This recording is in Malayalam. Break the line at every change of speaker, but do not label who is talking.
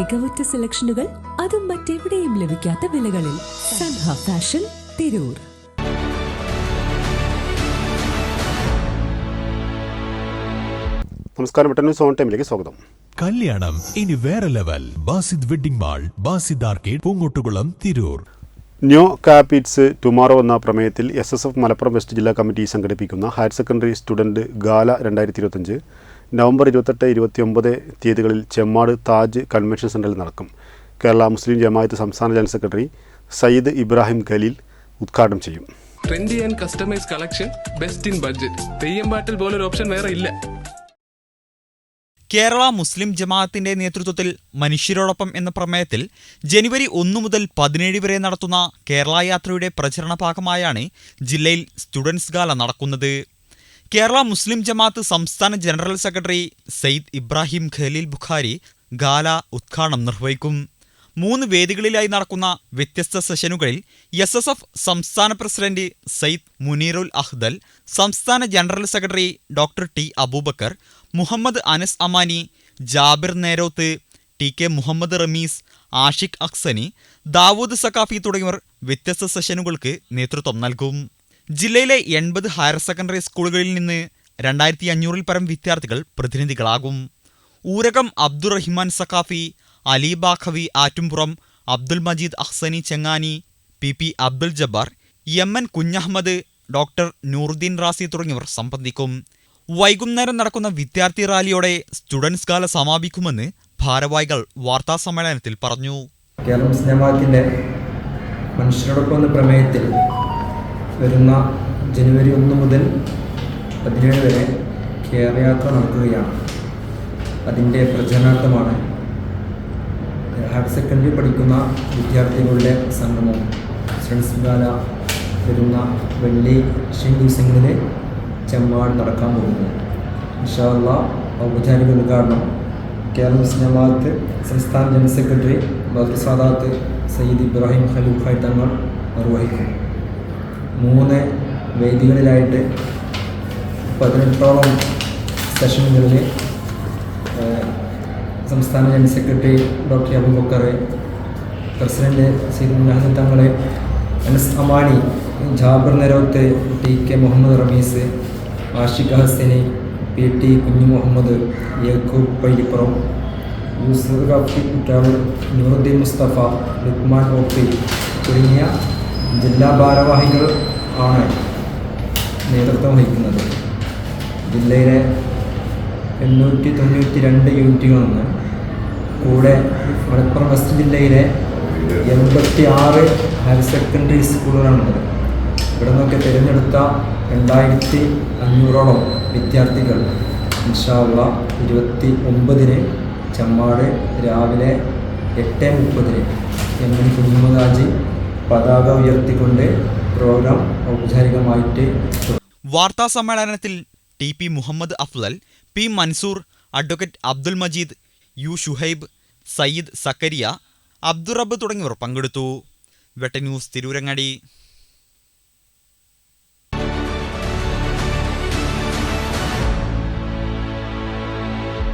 മികവുറ്റ സെലക്ഷനുകൾ അതും മറ്റെവിടെയും ലഭിക്കാത്ത വിലകളിൽ സൻഹ ഫാഷൻ തിരൂർ.
നമസ്കാരം പെട്ടെന്ന് സോൺ ടൈമിലേക്ക് സ്വാഗതം.
കല്യാണം ഇനി വേറെ level. Basid wedding mall Basid arcade Poongottukulam Tirur.
New capitals tomorrow എന്ന പ്രമേയത്തിൽ S S F Malappuram west ജില്ലാ കമ്മിറ്റി സംഘടിപ്പിക്കുന്ന ഹയർ സെക്കൻഡറി സ്റ്റുഡന്റ് ഗാല രണ്ടായിരത്തി ഇരുപത്തഞ്ച്. നവംബർ ഇരുപത്തെട്ട് ഇരുപത്തിയൊമ്പത് തീയതികളിൽ ചെമ്മാട് താജ് കൺവെൻഷൻ സെന്ററിൽ നടക്കും. കേരള മുസ്ലിം ജമാഅത്ത് സംസ്ഥാന ജനറൽ സെക്രട്ടറി സയ്യിദ് ഇബ്രാഹിം ഖലീൽ ഉദ്ഘാടനം ചെയ്യും.
Trendy and customise collection best in budget Theyyam പാട്ടിൽ പോലൊരു ഓപ്ഷൻ വേറെ ഇല്ല.
കേരള മുസ്ലിം ജമാഅത്തിന്റെ നേതൃത്വത്തിൽ മനുഷ്യരോടൊപ്പം എന്ന പ്രമേയത്തിൽ ജനുവരി ഒന്നു മുതൽ പതിനേഴ് വരെ നടത്തുന്ന കേരള യാത്രയുടെ പ്രചരണ ഭാഗമായാണ് ജില്ലയിൽ സ്റ്റുഡൻസ് ഗാല നടക്കുന്നത്. കേരള മുസ്ലിം ജമാഅത്ത് സംസ്ഥാന general secretary Sayyid Ibrahim Khalil Bukhari gala ഉദ്ഘാടനം നിർവഹിക്കും. മൂന്ന് വേദികളിലായി നടക്കുന്ന വ്യത്യസ്ത സെഷനുകളിൽ എസ് എസ് എഫ് സംസ്ഥാന പ്രസിഡന്റ് സയ്യിദ് മുനീറുൽ അഹ്ദൽ സംസ്ഥാന general secretary doctor T Abubakar Muhammad Anas Amani Jabir Nerothu T K Muhammad Ramees Ashiq Aksani Dawood Saqafi തുടങ്ങിയവർ വ്യത്യസ്ത സെഷനുകൾക്ക് നേതൃത്വം നൽകും. ജില്ലയിലെ എൺപത് ഹയർ സെക്കൻഡറി സ്കൂളുകളിൽ നിന്ന് രണ്ടായിരത്തി അഞ്ഞൂറിൽ പരം വിദ്യാർത്ഥികൾ പ്രതിനിധികളാകും. Oorakam Abdurahiman Saqafi Ali Baqavi Attumpuram Abdul Majeed Ahsani Chengani P P Abdul Jabbar M N Kunjahammed doctor Nooruddeen Razi തുടങ്ങിയവർ സംബന്ധിക്കും. വൈകുന്നേരം നടക്കുന്ന വിദ്യാർത്ഥി റാലിയോടെ സ്റ്റുഡൻസ് കാല സമാപിക്കുമെന്ന് ഭാരവാഹികൾ വാർത്താസമ്മേളനത്തിൽ പറഞ്ഞു.
കേരളം ജമാഅത്തിന്റെ മനുഷ്യരോടൊപ്പം പ്രമേയത്തിൽ വരുന്ന ജനുവരി ഒന്ന് മുതൽ പതിനേഴ് വരെ കേരളയാത്ര നടക്കുകയാണ്. അതിന്റെ പ്രചരണാർത്ഥമാണ് ഹയർ സെക്കൻഡറി പഠിക്കുന്ന വിദ്യാർത്ഥികളുടെ സംഗമം. സ്റ്റുഡൻസ് ഗാല വരുന്ന വെള്ളി ശനി ദിവസങ്ങളിൽ ചെമ്മാട് നടക്കാൻ പോകുന്നു. ഇൻഷാല്ല ഔപചാരിക ഉദ്ഘാടനം കേരള ജമാഅത്ത് സംസ്ഥാന ജനറൽ സെക്രട്ടറി ബദർ സാദാത്ത് സയ്യിദ് ഇബ്രാഹിം ഖലൂഖായ് തങ്ങൾ നിർവഹിക്കും. മൂന്ന് വേദികളിലായിട്ട് പതിനെട്ടോളം സെഷനുകളിൽ സംസ്ഥാന general secretary doctor Abubakar president Sayyid Thangal തങ്ങളെ S Amani Jabir Nerothu T K Muhammad Ramees Ashiq Hasani P T Kunju Muhammad Yakub Pallippuram Yusuf Rafi കുറ്റാവൂർ Nooruddeen Mustafa Luqman ഒപ്പി തുടങ്ങിയ ജില്ലാ ഭാരവാഹികൾ ആണ് നേതൃത്വം വഹിക്കുന്നത്. ജില്ലയിലെ എണ്ണൂറ്റി തൊണ്ണൂറ്റി രണ്ട് യൂണിറ്റുകളിൽ കൂടെ മലപ്പുറം വെസ്റ്റ് ജില്ലയിലെ എൺപത്തി ആറ് ഹയർ സെക്കൻഡറി സ്കൂളുകളാണുള്ളത്. ഇവിടെ നിന്നൊക്കെ തിരഞ്ഞെടുത്ത രണ്ടായിരത്തി അഞ്ഞൂറോളം വിദ്യാർത്ഥികൾ ഇൻഷാള്ള ഇരുപത്തി ഒമ്പതിന് ചമ്മാട് രാവിലെ എട്ട് മുപ്പതിന് എം എൻ കുഞ്ഞുമദാജി പതാക ഉയർത്തിക്കൊണ്ട് പ്രോഗ്രാം ഔപചാരികമായിട്ട്
വാർത്താ സമ്മേളനത്തിൽ T P Muhammad Afzal P Mansoor advocate Abdul Majeed U Shuhaib Sayyid Zakariya Abdurab തുടങ്ങിയവർ പങ്കെടുത്തു. വെട്ട ന്യൂസ് തിരൂരങ്ങാടി.